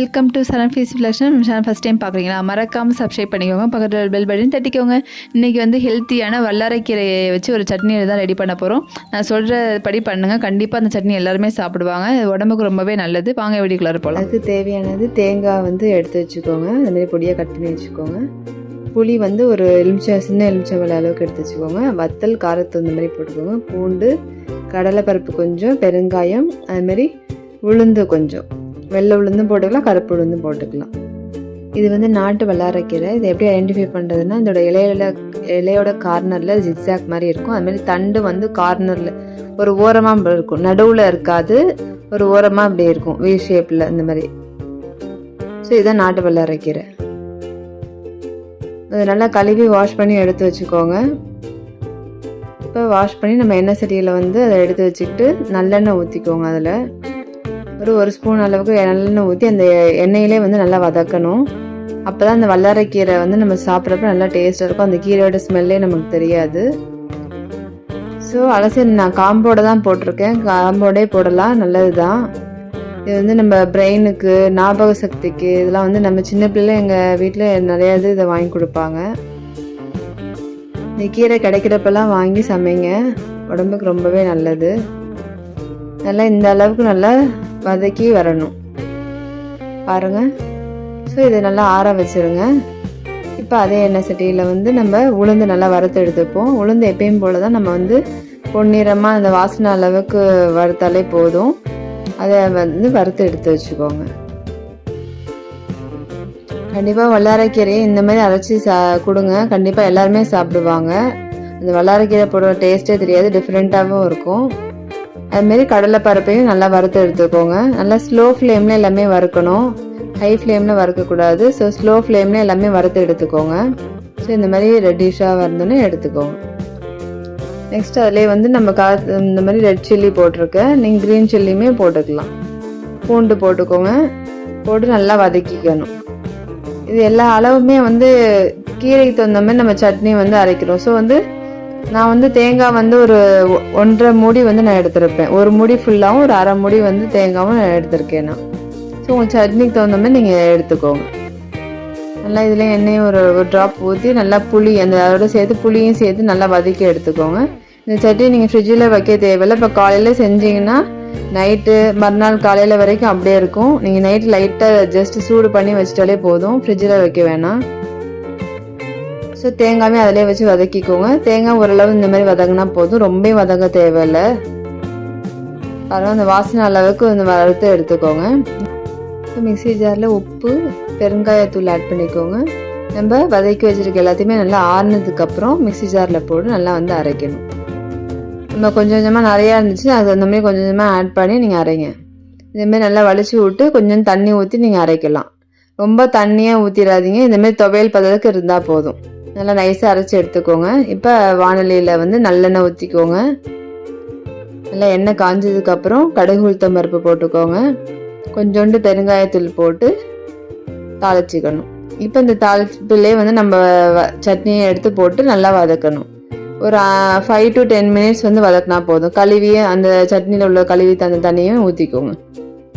Welcome to Charan ஃபீஸ் ஃபிளக்ஷன் channel first time பார்க்குறீங்களா? மறக்காமல் சப்ஸ்கிரைப் பண்ணிக்கோங்க. பக்கத்தில் பெல் பட்டன் தட்டிக்கோங்க. இன்றைக்கி வந்து ஹெல்த்தியான வல்லாரைக்கீரையை வச்சு ஒரு சட்னி தான் ரெடி பண்ண போகிறோம் நான் சொல்கிற படி பண்ணுங்கள் கண்டிப்பாக அந்த சட்னி எல்லாருமே சாப்பிடுவாங்க. உடம்புக்கு ரொம்பவே நல்லது. வாங்க வீடியோக்குள்ளார போகலாம் அதுக்கு தேவையானது தேங்காய் வந்து எடுத்து வச்சுக்கோங்க. அதுமாரி பொடியாக கட் பண்ணி வச்சுக்கோங்க. புளி வந்து ஒரு எலுமிச்சை சின்ன எலுமிச்சம் வெள்ளை அளவுக்கு எடுத்து வச்சுக்கோங்க. வத்தல் காரத்து இந்த மாதிரி போட்டுக்கோங்க. பூண்டு கடலைப்பருப்பு கொஞ்சம் பெருங்காயம் அதுமாரி உளுந்து கொஞ்சம். வெள்ளை உளுந்தும் போட்டுக்கலாம் கருப்பு உளுந்தும் போட்டுக்கலாம். இது வந்து நாட்டு வல்லாரக்கீரை இதை எப்படி ஐடென்டிஃபை பண்ணுறதுன்னா இதோட இலையில இலையோட கார்னரில் ஜிக்ஸாக் மாதிரி இருக்கும். அதுமாரி தண்டு வந்து கார்னரில் ஒரு ஓரமாக இருக்கும். நடுவில் இருக்காது. ஒரு ஓரமாக அப்படி இருக்கும். வி ஷேப்பில் இந்த மாதிரி. ஸோ இதுதான் நாட்டு வல்லாரக்கீரை அதை நல்லா கழுவி வாஷ் பண்ணி எடுத்து வச்சுக்கோங்க. இப்போ வாஷ் பண்ணி நம்ம எண்ணெய் சட்டியில் வந்து அதை எடுத்து வச்சுக்கிட்டு நல்லெண்ணெய் ஊற்றிக்கோங்க அதில். ஒரு ஒரு ஸ்பூன் அளவுக்கு நல்லெண்ணெய் ஊற்றி அந்த எண்ணெயிலே வந்து நல்லா வதக்கணும். அப்போ தான் அந்த வல்லாரைக்கீரை வந்து நம்ம சாப்பிட்றப்ப நல்லா டேஸ்ட்டாக இருக்கும். அந்த கீரையோட ஸ்மெல்லே நமக்கு தெரியாது. ஸோ அலசி நான் காம்போட தான் போட்டிருக்கேன். காம்போடே போடலாம். நல்லது தான் இது வந்து நம்ம பிரெயினுக்கு ஞாபக சக்திக்கு இதெல்லாம் வந்து நம்ம சின்ன பிள்ளை எங்கள் வீட்டில் நிறையா இது இதை வாங்கி கொடுப்பாங்க. இந்த கீரை கிடைக்கிறப்பெல்லாம் வாங்கி சமைங்க. உடம்புக்கு ரொம்பவே நல்லது. நல்லா இந்த அளவுக்கு நல்லா வதக்கி வரணும். பாருங்கள் ஸோ இதை நல்லா ஆற வச்சுருங்க. இப்போ அதே எண்ணெய் சட்டியில் வந்து நம்ம உளுந்து நல்லா வறுத்து எடுத்துப்போம். உளுந்து எப்பயும் போல தான் நம்ம வந்து பொன்னிறமாக அந்த வாசனை அளவுக்கு வறுத்தாலே போதும். அதை வந்து வறுத்து எடுத்து வச்சுக்கோங்க. கண்டிப்பாக வல்லாரக்கீரையை இந்த மாதிரி அரைச்சி சா கொடுங்க. கண்டிப்பாக எல்லாருமே சாப்பிடுவாங்க. அந்த வல்லாரக்கீரை போடுற டேஸ்ட்டே தெரியாது. டிஃப்ரெண்ட்டாகவும் இருக்கும். அதுமாரி கடலை பருப்பையும் நல்லா வறுத்து எடுத்துக்கோங்க. நல்லா ஸ்லோ ஃப்ளேமில் எல்லாமே வறுக்கணும். ஹை ஃப்ளேமில் வறுக்கக்கூடாது ஸோ ஸ்லோ ஃப்ளேமில் எல்லாமே வறுத்து எடுத்துக்கோங்க. ஸோ இந்த மாதிரி ரெட்டிஷாக வந்தோன்னே எடுத்துக்கோங்க. நெக்ஸ்ட் அதிலே வந்து நம்ம கா இந்த மாதிரி ரெட் சில்லி போட்டிருக்கேன் நீங்கள் க்ரீன் சில்லியுமே போட்டுக்கலாம். பூண்டு போட்டுக்கோங்க. போட்டு நல்லா வதக்கிக்கணும். இது எல்லா அளவுமே வந்து கீரைக்கு தகுந்த மாதிரி நம்ம சட்னி வந்து அரைக்கிறோம். ஸோ வந்து நான் வந்து தேங்காய் வந்து ஒரு ஒன்றரை மூடி வந்து நான் எடுத்திருப்பேன். ஒரு மூடி ஃபுல்லாகவும் ஒரு அரை மூடி வந்து தேங்காவும் நான் எடுத்திருக்கேன் நான். ஸோ உங்கள் சட்னிக்கு தகுந்த மாதிரி நீங்கள் எடுத்துக்கோங்க. நல்லா இதில் எண்ணெயும் ஒரு ஒரு ட்ராப் ஊற்றி நல்லா புளி அந்த அதோட சேர்த்து புளியும் சேர்த்து நல்லா வதக்கி எடுத்துக்கோங்க. இந்த சட்னி நீங்கள் ஃப்ரிட்ஜில் வைக்க தேவையில்லை. இப்போ காலையில் செஞ்சீங்கன்னா நைட்டு மறுநாள் காலையில் வரைக்கும் அப்படியே இருக்கும். நீங்கள் நைட்டு லைட்டாக ஜஸ்ட் சூடு பண்ணி வச்சிட்டாலே போதும். ஃப்ரிட்ஜில் வைக்க வேணாம். ஸோ தேங்காயுமே அதிலே வச்சு வதக்கிக்கோங்க. தேங்காய் ஓரளவு இந்த மாதிரி வதங்கினா போதும். ரொம்ப வதங்க தேவையில்லை. அதனால் அந்த வாசனை அளவுக்கு இந்த வறுத்து எடுத்துக்கோங்க. மிக்சி மிக்ஸி ஜாரில் உப்பு பெருங்காயத்தூள் ஆட் பண்ணிக்கோங்க. நம்ம வதக்கி வச்சுருக்க எல்லாத்தையுமே நல்லா ஆறுனதுக்கப்புறம் மிக்ஸி ஜாரில் போட்டு நல்லா வந்து அரைக்கணும். நம்ம கொஞ்சம் கொஞ்சமாக நிறையா இருந்துச்சு அது அந்த மாதிரி கொஞ்சம் கொஞ்சமாக ஆட் பண்ணி நீங்கள் அரைங்க. இதுமாரி நல்லா வலிச்சு விட்டு கொஞ்சம் தண்ணி ஊற்றி நீங்கள் அரைக்கலாம். ரொம்ப தண்ணியாக ஊற்றிடாதீங்க இந்தமாரி துவையல் பதத்துக்கு இருந்தால் போதும். நல்லா நைஸாக அரைச்சி எடுத்துக்கோங்க. இப்போ வானொலியில் வந்து நல்லெண்ணெய் ஊற்றிக்கோங்க நல்லா எண்ணெய் காஞ்சதுக்கப்புறம் கடுகு உளுத்தம் பருப்பு போட்டுக்கோங்க. கொஞ்சோண்டு பெருங்காயத்தூள் போட்டு தாளிச்சிக்கணும். இப்போ இந்த தாளிப்புலேயே வந்து நம்ம வ- சட்னியை எடுத்து போட்டு நல்லா வதக்கணும். ஒரு ஃபைவ் டு டென் மினிட்ஸ் வந்து வதக்கினா போதும். கழுவியே அந்த சட்னியில் உள்ள கழுவி தந்த தண்ணியும் ஊற்றிக்கோங்க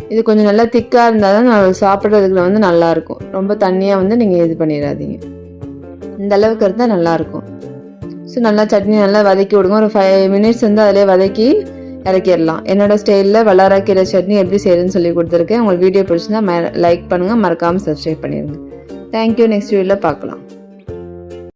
இது கொஞ்சம் நல்லா திக்காக இருந்தால் தான் சாப்பிட்றதுக்குள்ள சாப்பிட்றதுக்கு வந்து நல்லாயிருக்கும் ரொம்ப தண்ணியாக வந்து நீங்கள் இது பண்ணிடாதீங்க. இந்த அளவுக்கு இருந்தால் நல்லாயிருக்கும் ஸோ நல்லா சட்னி நல்லா வதக்கி விடுங்க. ஒரு ஃபைவ் மினிட்ஸ் வந்து அதிலே வதக்கி இறக்கிடலாம். என்னோடய ஸ்டைலில் வல்லாரக்கீரை சட்னி எப்படி செய்யுதுன்னு சொல்லி கொடுத்துருக்கேன். உங்களுக்கு வீடியோ பிடிச்சிருந்தா லைக் பண்ணுங்கள் மறக்காமல் சப்ஸ்கிரைப் பண்ணிடுங்க தேங்க்யூ நெக்ஸ்ட் வீடியோவில் பார்க்கலாம்.